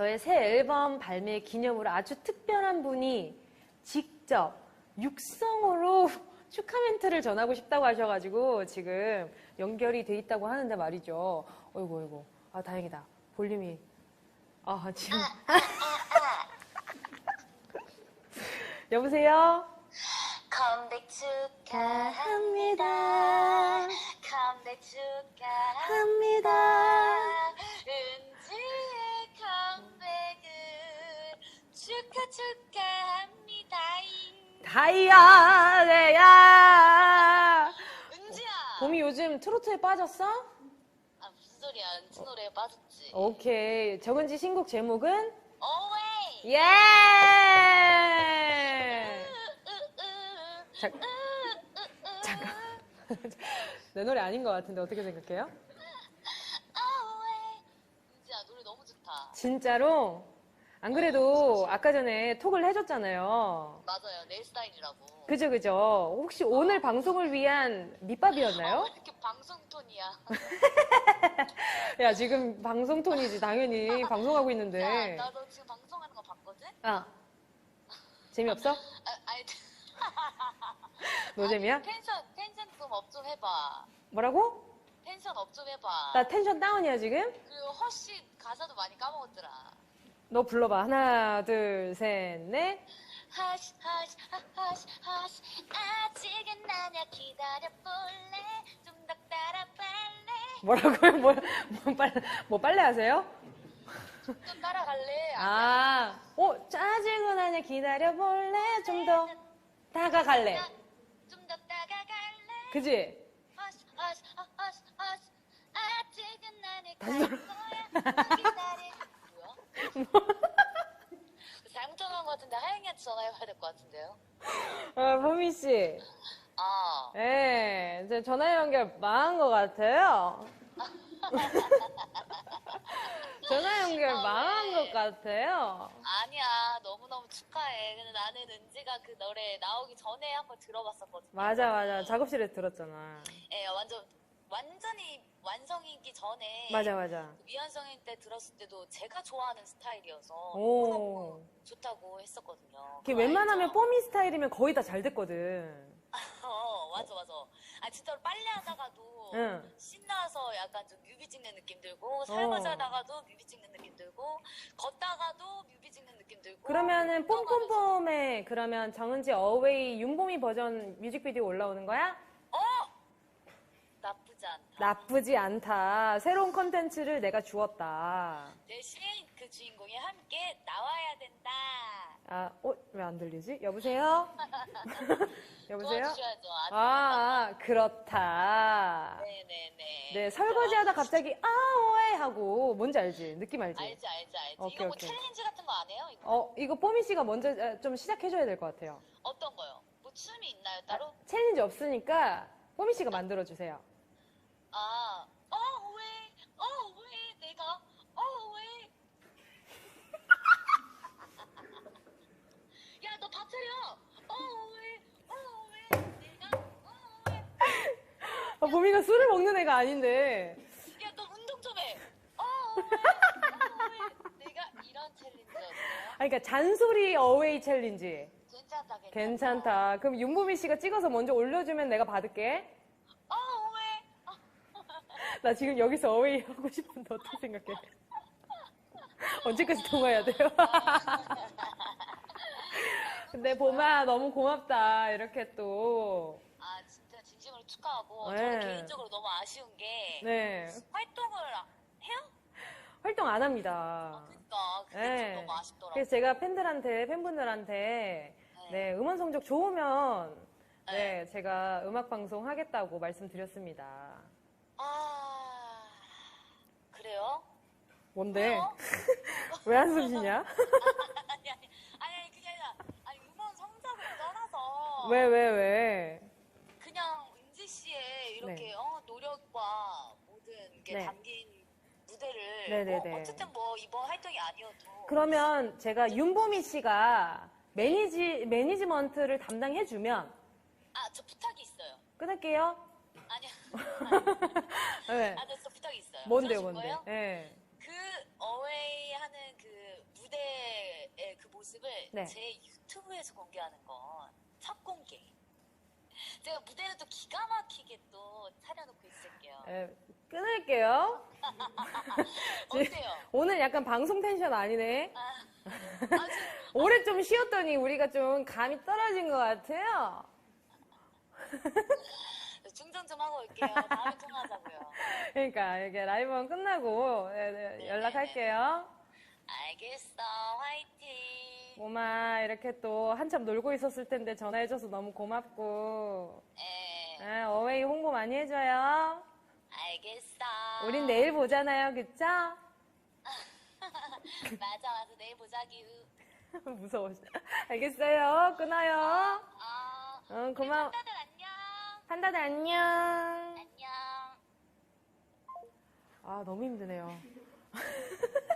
저의 새 앨범 발매 기념으로 아주 특별한 분이 직접 육성으로 축하 멘트를 전하고 싶다고 하셔가지고 지금 연결이 돼 있다고 하는데 말이죠. 어이구, 어이구. 아, 다행이다. 볼륨이. 아, 지금. 여보세요? 컴백 축하 네야! 은지야. 봄이 요즘 트로트에 빠졌어? 아 무슨 소리야? 은지 노래에 빠졌지. 오케이. 정은지 신곡 제목은? 오웨이. 예! 자, 잠깐. 내 노래 아닌 것 같은데 어떻게 생각해요? 오웨이. 은지야 노래 너무 좋다. 진짜로? 안 그래도 아까 전에 톡을 해줬잖아요. 맞아요. 내 스타일이라고. 그죠, 그죠. 혹시 오늘 방송을 위한 아, 밑밥이었나요? 왜 이렇게 방송 톤이야? 야, 지금 방송 톤이지. 당연히 방송하고 있는데. 야, 나너 지금 방송하는 거 봤거든? 아, 재미없어? 아, 아니, 노잼이야? 텐션, 텐션 좀 업 좀 해봐. 뭐라고? 텐션 업 좀 해봐. 나 텐션 다운이야, 지금? 그리고 허쉬 가사도 많이 까먹었더라. 너 불러봐. 하나, 둘, 셋, 넷. 허쉬, 허쉬, 허쉬, 허쉬. 아직은 나냐 기다려볼래? 좀 더 따라갈래? 뭐라고요? 뭐, 뭐, 빨래, 뭐 빨래 하세요? 좀 따라갈래? 아, 어, 짜증은 아니야. 기다려볼래? 좀 더 다가갈래. 좀 더 따라갈래? 그지? 아직은 나냐 다시? 기다려. 뭐야? 잘못 전화한 것 같은데 하영이한테 전화해봐야 될 것 같은데요? 아, 보미 씨. 아, 예, 이제 전화 연결 망한 것 같아요. 전화 연결 망한 것 같아요. 아니야. 너무너무 축하해. 근데 나는 은지가 그 노래 나오기 전에 한번 들어봤었거든. 맞아, 맞아. 작업실에 들었잖아. 예, 완전, 완전히 완성이기 전에. 맞아, 맞아. 미완성일 때 들었을 때도 제가 좋아하는 스타일이어서 오. 너무너무 좋다고 했었거든요. 걔 그거 웬만하면 알죠? 뽀미 스타일이면 거의 다 잘 됐거든. 어, 맞아, 맞아. 아, 진짜로 빨래 하다가도 응. 신나서 약간 좀 뮤비 찍는 느낌 들고, 설거지 어. 하다가도 뮤비 찍는 느낌 들고, 걷다가도 뮤비 찍는 느낌 들고. 그러면은. 뽐뽐뽐에 그러면 정은지 어웨이 윤보미 버전 뮤직비디오 올라오는 거야? 나쁘지 않다. 나쁘지 않다. 새로운 컨텐츠를 내가 주었다. 대신 그 주인공이 함께 나와야 된다. 아, 어, 왜 안 들리지? 여보세요? 여보세요? 도와주셔야죠. 아주. 아, 아, 그렇다. 네네네. 네, 설거지 하다 갑자기, 아, 오해! 하고, 뭔지 알지? 느낌 알지? 알지, 알지, 알지. 오케이, 이거 뭐 오케이. 챌린지 같은 거 안 해요? 이거? 어, 이거 뽀미 씨가 먼저 아, 좀 시작해줘야 될 것 같아요. 어떤 거요? 뭐 춤이 있나요, 따로? 챌린지 없으니까, 뽀미 씨가 만들어주세요. 아, 어, 왜? 어, 왜? 내가? 어, 왜? 야, 너 밥 차려! 어, 왜? 어, 왜? 내가? 어, 왜? 아, 뽀미가 술을 먹는 애가 아닌데. 야, 너 운동 좀 해! 어, 왜? 어, 왜? 내가 이런 챌린지였어요? 아, 그러니까 잔소리 어웨이 챌린지. 괜찮다, 괜찮다. 괜찮다. 그럼 윤보미 씨가 찍어서 먼저 올려주면 내가 받을게. 나 지금 여기서 어웨이 하고 싶은데 어떻게 생각해? 언제까지 통화해야 돼요? 근데 봄아 너무 고맙다. 이렇게 또. 아, 진짜 진심으로 축하하고, 네. 저는 개인적으로 너무 아쉬운 게, 네. 활동을 해요? 활동 안 합니다. 그니까, 그게 네. 좀 너무 아쉽더라고요. 그래서 제가 팬들한테, 팬분들한테, 네, 음원 성적 좋으면, 네, 제가 음악 방송 하겠다고 말씀드렸습니다. 아, 그래요? 뭔데? 왜 한숨 쉬냐? 아니, 아니, 아니, 아니, 그게 아니라, 아니, 음원 성적을 떠나서. 왜, 왜, 왜? 그냥 은지 씨의 이렇게, 네. 어, 노력과 모든 게 네. 담긴 무대를. 네네네. 어, 어쨌든 뭐, 이번 활동이 아니어도. 그러면 제가 윤보미 씨가 매니지, 매니지먼트를 담당해주면 아, 저 부탁이 있어요. 끊을게요. 아니요. 네. 아, 저 부탁이 있어요. 뭔데요, 들어줄 뭔데? 거예요? 네. 그 어웨이 하는 그 모습을 네. 제 유튜브에서 공개하는 건 첫 공개. 제가 무대를 또 기가 막히게 또 차려놓고 있을게요. 에, 끊을게요. 어때요? 오늘 약간 방송 텐션 아니네. 아, 아주 올해 좀 쉬었더니 우리가 좀 감이 떨어진 것 같아요. 충전 좀 하고 올게요. 다음에 통화하자고요. 그러니까 이게 라이브가 끝나고 네, 네, 연락할게요. 알겠어. 화이팅. 고마 이렇게 또 한참 놀고 있었을 텐데 전화해줘서 너무 고맙고 예, 아, 어웨이 홍보 많이 해줘요. 알겠어. 우린 내일 보잖아요, 그쵸? 맞아, 맞아. 내일 보자기. 무서워. 알겠어요. 끊어요. 어, 응, 고마워. 판다들 안녕. 안녕. 아, 너무 힘드네요.